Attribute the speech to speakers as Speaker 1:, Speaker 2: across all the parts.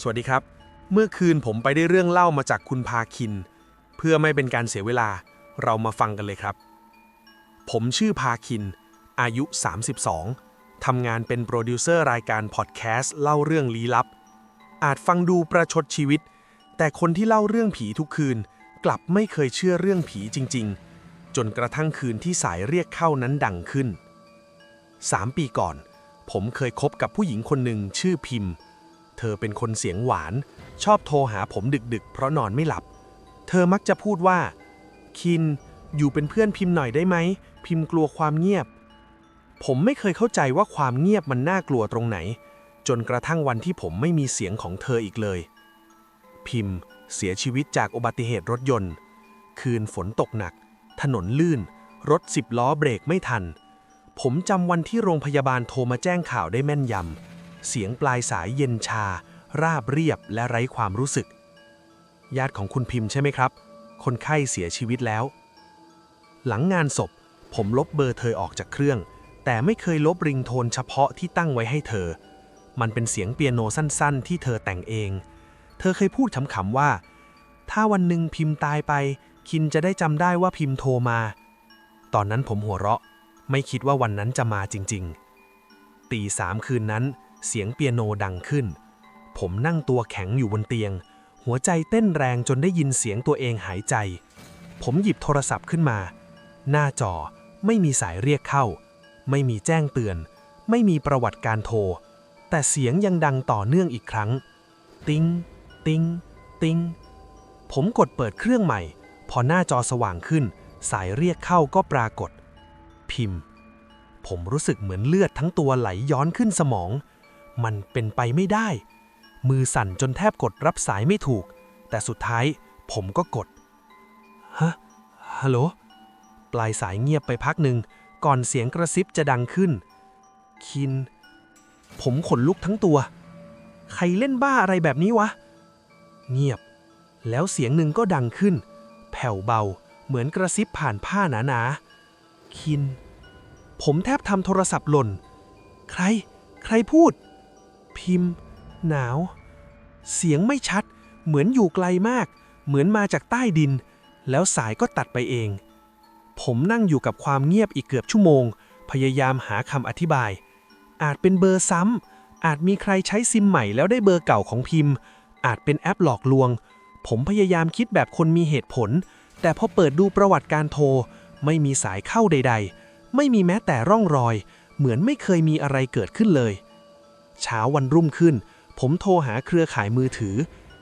Speaker 1: สวัสดีครับ เมื่อคืนผมไปได้เรื่องเล่ามาจากคุณพาคิน เพื่อไม่เป็นการเสียเวลาเรามาฟังกันเลยครับ ผมชื่อพาคิน อายุ 32 ทำงานเป็นโปรดิวเซอร์รายการพอดแคสต์เล่าเรื่องลี้ลับ อาจฟังดูประชดชีวิต แต่คนที่เล่าเรื่องผีทุกคืน กลับไม่เคยเชื่อเรื่องผีจริง ๆ จนกระทั่งคืนที่สายเรียกเข้านั้นดังขึ้น 3 ปีก่อน ผมเคยคบกับผู้หญิงคนหนึ่งชื่อพิมพ์ ธอเป็นคนเสียงหวาน ชอบโทรหาผมดึกๆ เพราะนอนไม่หลับ เธอมักจะพูดว่า คิน อยู่เป็นเพื่อนพิมพ์หน่อยได้ไหม พิมพ์กลัวความเงียบ ผมไม่เคยเข้าใจว่าความเงียบมันน่ากลัวตรงไหน จนกระทั่งวันที่ผมไม่มีเสียงของเธออีกเลย พิมพ์ เสียชีวิตจากอุบัติเหตุรถยนต์ คืนฝนตกหนัก ถนนลื่น รถสิบล้อเบรกไม่ทัน ผมจำวันที่โรงพยาบาลโทรมาแจ้งข่าวได้แม่นยำ เสียงปลายสายเย็นชา ราบเรียบและไร้ความรู้สึก ญาติของคุณพิมพ์ใช่ไหมครับ คนไข้เสียชีวิตแล้ว หลังงานศพ ผมลบเบอร์เธอออกจากเครื่อง แต่ไม่เคยลบริงโทนเฉพาะที่ตั้งไว้ให้เธอ มันเป็นเสียงเปียโนสั้นๆ ที่เธอแต่งเอง เธอเคยพูดขำๆว่า ถ้าวันหนึ่งพิมพ์ตายไป คินจะได้จำได้ว่าพิมพ์โทรมา ตอนนั้นผมหัวเราะ ไม่คิดว่าวันนั้นจะมาจริง ๆ ตีสามคืนนั้น เสียงเปียโนดังขึ้น ผมนั่งตัวแข็งอยู่บนเตียง หัวใจเต้นแรงจนได้ยินเสียงตัวเองหายใจ ผมหยิบโทรศัพท์ขึ้นมา หน้าจอไม่มีสายเรียกเข้า ไม่มีแจ้งเตือน ไม่มีประวัติการโทร แต่เสียงยังดังต่อเนื่องอีกครั้ง ติง ติง ติง ผมกดเปิดเครื่องใหม่ พอหน้าจอสว่างขึ้น สายเรียกเข้าก็ปรากฏ พิมพ์ ผมรู้สึกเหมือนเลือดทั้งตัวไหลย้อนขึ้นสมอง มันเป็นไปไม่ได้ มือสั่นจนแทบกดรับสายไม่ถูก แต่สุดท้ายผมก็กด ฮะ ฮัลโหล ปลายสายเงียบไปพักหนึ่ง ก่อนเสียงกระซิบจะดังขึ้น คิน ผมขนลุกทั้งตัว ใครเล่นบ้าอะไรแบบนี้วะ เงียบ แล้วเสียงหนึ่งก็ดังขึ้น แผ่วเบา เหมือนกระซิบผ่านผ้าหนาๆ คิน ผมแทบทำโทรศัพท์หล่น ใคร ใครพูด พิมพ์ หนาว เสียงไม่ชัด เหมือนอยู่ไกลมาก เหมือนมาจากใต้ดิน แล้วสายก็ตัดไปเอง ผมนั่งอยู่กับความเงียบอีกเกือบชั่วโมง พยายามหาคำอธิบาย อาจเป็นเบอร์ซ้ำ อาจมีใครใช้ซิมใหม่แล้วได้เบอร์เก่าของพิมพ์ อาจเป็นแอปหลอกลวง ผมพยายามคิดแบบคนมีเหตุผล แต่พอเปิดดูประวัติการโทร ไม่มีสายเข้าใด ๆ ไม่มีแม้แต่ร่องรอย เหมือนไม่เคยมีอะไรเกิดขึ้นเลย เช้าวันรุ่งขึ้น ผมโทรหาเครือข่ายมือถือ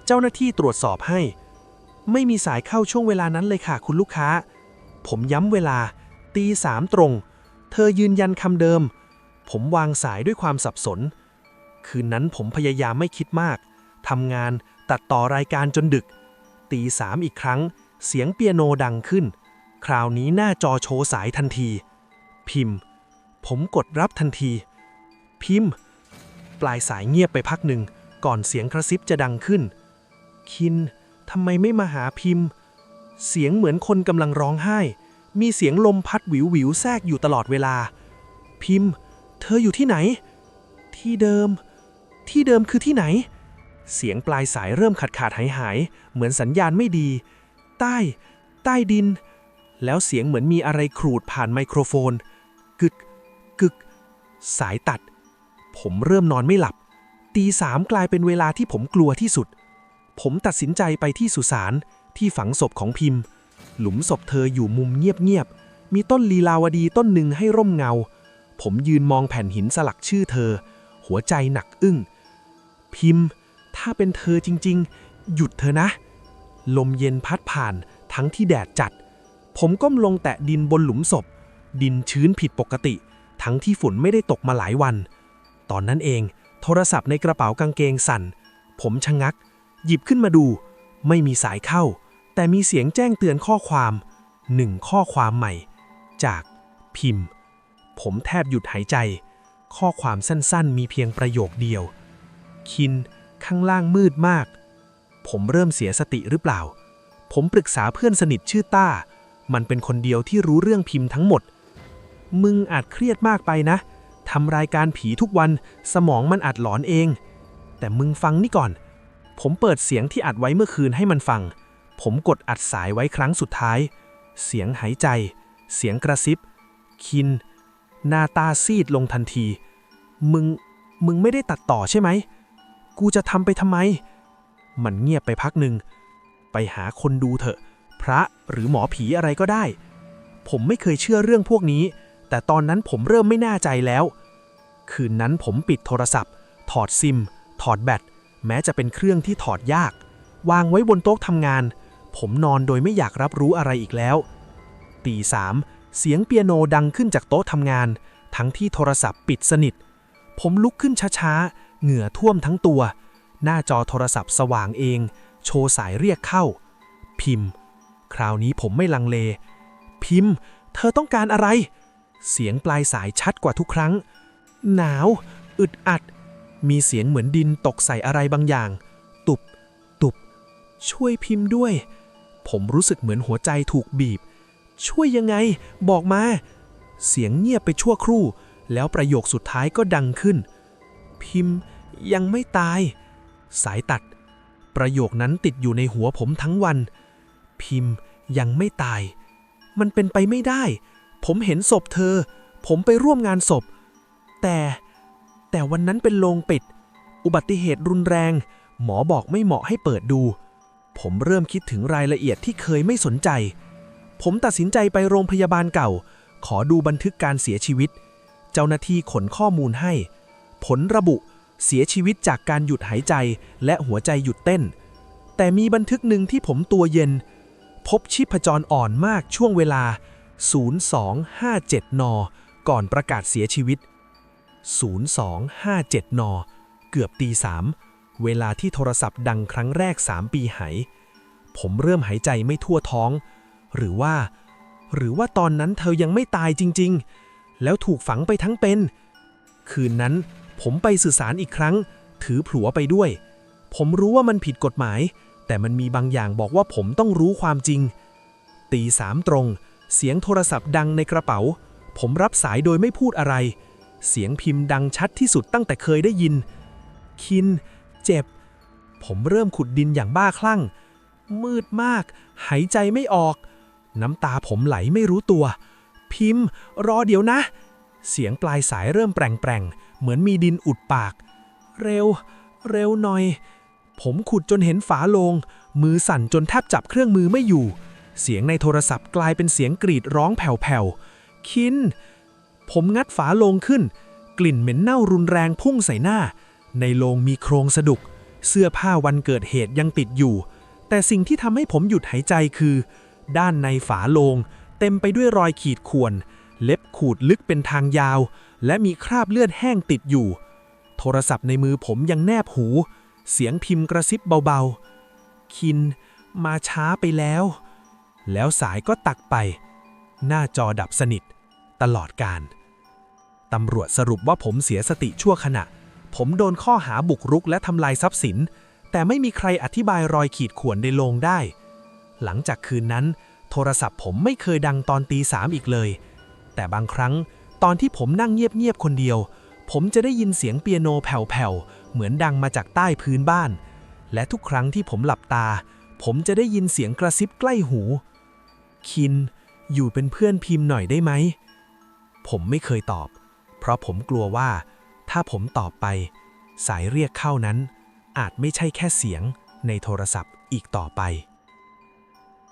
Speaker 1: เจ้าหน้าที่ตรวจสอบให้ ไม่มีสายเข้าช่วงเวลานั้นเลยค่ะ คุณลูกค้า ผมย้ำเวลา ตีสามตรง เธอยืนยันคำเดิม ผมวางสายด้วยความสับสน คืนนั้นผมพยายามไม่คิดมากทำงานตัดต่อรายการจนดึก ตีสามอีกครั้ง เสียงเปียโนดังขึ้น คราวนี้หน้าจอโชว์สายทันที พิมพ์ ผมกดรับทันที พิมพ์ ปลายสายเงียบไปพักหนึ่ง ก่อนเสียงกระซิบจะดังขึ้น คินทำไมไม่มาหาพิมพ์ เสียงเหมือนคนกำลังร้องไห้ มีเสียงลมพัดหวิวหวิวแทรกอยู่ตลอดเวลา พิมพ์ เธออยู่ที่ไหน ที่เดิม ที่เดิมคือที่ไหน เสียงปลายสายเริ่มขาดขาดหายหาย เหมือนสัญญาณไม่ดี ใต้ ใต้ดิน แล้วเสียงเหมือนมีอะไรขรูดผ่านไมโครโฟน กึก กึก สายตัด ผมเริ่มนอนไม่หลับ ตีสามกลายเป็นเวลาที่ผมกลัวที่สุด ผมตัดสินใจไปที่สุสานที่ฝังศพของพิมพ์ หลุมศพเธออยู่มุมเงียบๆ มีต้นลีลาวดีต้นหนึ่งให้ร่มเงา ผมยืนมองแผ่นหินสลักชื่อเธอ หัวใจหนักอึ้ง พิมพ์ ถ้าเป็นเธอจริงๆ หยุดเธอนะ ลมเย็นพัดผ่านทั้งที่แดดจัด ผมก้มลงแตะดินบนหลุมศพ ดินชื้นผิดปกติ ทั้งที่ฝนไม่ได้ตกมาหลายวัน ตอนนั้นเอง โทรศัพท์ในกระเป๋ากางเกงสั่น ผมชะงัก หยิบขึ้นมาดู ไม่มีสายเข้า แต่มีเสียงแจ้งเตือนข้อความหนึ่งข้อความใหม่ จากพิมพ์ ผมแทบหยุดหายใจ ข้อความสั้นๆ มีเพียงประโยคเดียว คิน ข้างล่างมืดมาก ผมเริ่มเสียสติหรือเปล่า ผมปรึกษาเพื่อนสนิทชื่อต้า มันเป็นคนเดียวที่รู้เรื่องพิมพ์ทั้งหมด มึงอาจเครียดมากไปนะ ทำรายการผีทุกวัน สมองมันอาจหลอนเอง แต่มึงฟังนี่ก่อน ผมเปิดเสียงที่อัดไว้เมื่อคืนให้มันฟัง ผมกดอัดสายไว้ครั้งสุดท้าย เสียงหายใจ เสียงกระซิบ คิน หน้าตาซีดลงทันที มึง มึงไม่ได้ตัดต่อใช่ไหม กูจะทำไปทำไม มันเงียบไปพักหนึ่ง ไปหาคนดูเถอะ พระหรือหมอผีอะไรก็ได้ ผมไม่เคยเชื่อเรื่องพวกนี้แต่ตอนนั้นผมเริ่มไม่น่าใจแล้ว คืนนั้นผมปิดโทรศัพท์ ถอดซิม ถอดแบต แม้จะเป็นเครื่องที่ถอดยาก วางไว้บนโต๊ะทำงาน ผมนอนโดยไม่อยากรับรู้อะไรอีกแล้ว ตีสามเสียงเปียโนดังขึ้นจากโต๊ะทำงาน ทั้งที่โทรศัพท์ปิดสนิท ผมลุกขึ้นช้าๆ เหงื่อท่วมทั้งตัว หน้าจอโทรศัพท์สว่างเอง โชว์สายเรียกเข้า พิมพ์ คราวนี้ผมไม่ลังเล พิมพ์ เธอต้องการอะไร เสียงปลายสายชัดกว่าทุกครั้ง หนาว อึดอัด มีเสียงเหมือนดินตกใส่อะไรบางอย่าง ตุบ ตุบ ช่วยพิมพ์ด้วย ผมรู้สึกเหมือนหัวใจถูกบีบ ช่วยยังไง บอกมา เสียงเงียบไปชั่วครู่ แล้วประโยคสุดท้ายก็ดังขึ้น พิมพ์ยังไม่ตาย สายตัด ประโยคนั้นติดอยู่ในหัวผมทั้งวัน พิมพ์ยังไม่ตาย มันเป็นไปไม่ได้ ผมเห็นศพเธอ ผมไปร่วมงานศพ แต่ แต่วันนั้นเป็นโรงปิด อุบัติเหตุรุนแรง หมอบอกไม่เหมาะให้เปิดดู ผมเริ่มคิดถึงรายละเอียดที่เคยไม่สนใจ ผมตัดสินใจไปโรงพยาบาลเก่า ขอดูบันทึกการเสียชีวิต เจ้าหน้าที่ขนข้อมูลให้ ผลระบุเสียชีวิตจากการหยุดหายใจและหัวใจหยุดเต้น แต่มีบันทึกหนึ่งที่ผมตัวเย็น พบชีพจรอ่อนมากช่วงเวลา 0257 น ก่อนประกาศเสียชีวิต 0257 น เกือบตีสามเวลาที่โทรศัพท์ดังครั้งแรก 3 ปีหาย ผมเริ่มหายใจไม่ทั่วท้อง หรือว่า หรือว่าตอนนั้นเธอยังไม่ตายจริง ๆ แล้วถูกฝังไปทั้งเป็น คืนนั้นผมไปสื่อสารอีกครั้ง ถือผัวไปด้วย ผมรู้ว่ามันผิดกฎหมาย แต่มันมีบางอย่างบอกว่าผมต้องรู้ความจริง ตีสามตรง เสียงโทรศัพท์ดังในกระเป๋า ผมรับสายโดยไม่พูดอะไร เสียงพิมพ์ดังชัดที่สุดตั้งแต่เคยได้ยิน คิน เจ็บ ผมเริ่มขุดดินอย่างบ้าคลั่ง มืดมาก หายใจไม่ออก น้ำตาผมไหลไม่รู้ตัว พิมพ์ รอเดี๋ยวนะ เสียงปลายสายเริ่มแปลงๆ เหมือนมีดินอุดปาก เร็ว เร็วหน่อย ผมขุดจนเห็นฝาโลง มือสั่นจนแทบจับเครื่องมือไม่อยู่ เสียงในโทรศัพท์กลายเป็นเสียงกรีดร้องแผ่วๆ คิน ผมงัดฝาโลงขึ้น กลิ่นเหม็นเน่ารุนแรงพุ่งใส่หน้า ในโลงมีโครงสะดุก เสื้อผ้าวันเกิดเหตุยังติดอยู่ แต่สิ่งที่ทำให้ผมหยุดหายใจคือ ด้านในฝาโลง เต็มไปด้วยรอยขีดข่วน เล็บขูดลึกเป็นทางยาว และมีคราบเลือดแห้งติดอยู่ โทรศัพท์ในมือผมยังแนบหู เสียงพิมพ์กระซิบเบาๆ คิน มาช้าไปแล้ว แล้วสายก็ตักไป หน้าจอดับสนิท ตลอดการ ตำรวจสรุปว่าผมเสียสติชั่วขณะ ผมโดนข้อหาบุกรุกและทำลายทรัพย์สิน แต่ไม่มีใครอธิบายรอยขีดข่วนในโลงได้ หลังจากคืนนั้น โทรศัพท์ผมไม่เคยดังตอนตีสามอีกเลย แต่บางครั้งตอนที่ผมนั่งเงียบๆคนเดียว ผมจะได้ยินเสียงเปียโนแผ่วๆ เหมือนดังมาจากใต้พื้นบ้าน และทุกครั้งที่ผมหลับตา ผมจะได้ยินเสียงกระซิบใกล้หู คิน อยู่เป็นเพื่อนพิมพ์หน่อยได้ไหม ผมไม่เคยตอบ เพราะผมกลัวว่า ถ้าผมตอบไป สายเรียกเข้านั้น อาจไม่ใช่แค่เสียงในโทรศัพท์อีกต่อไป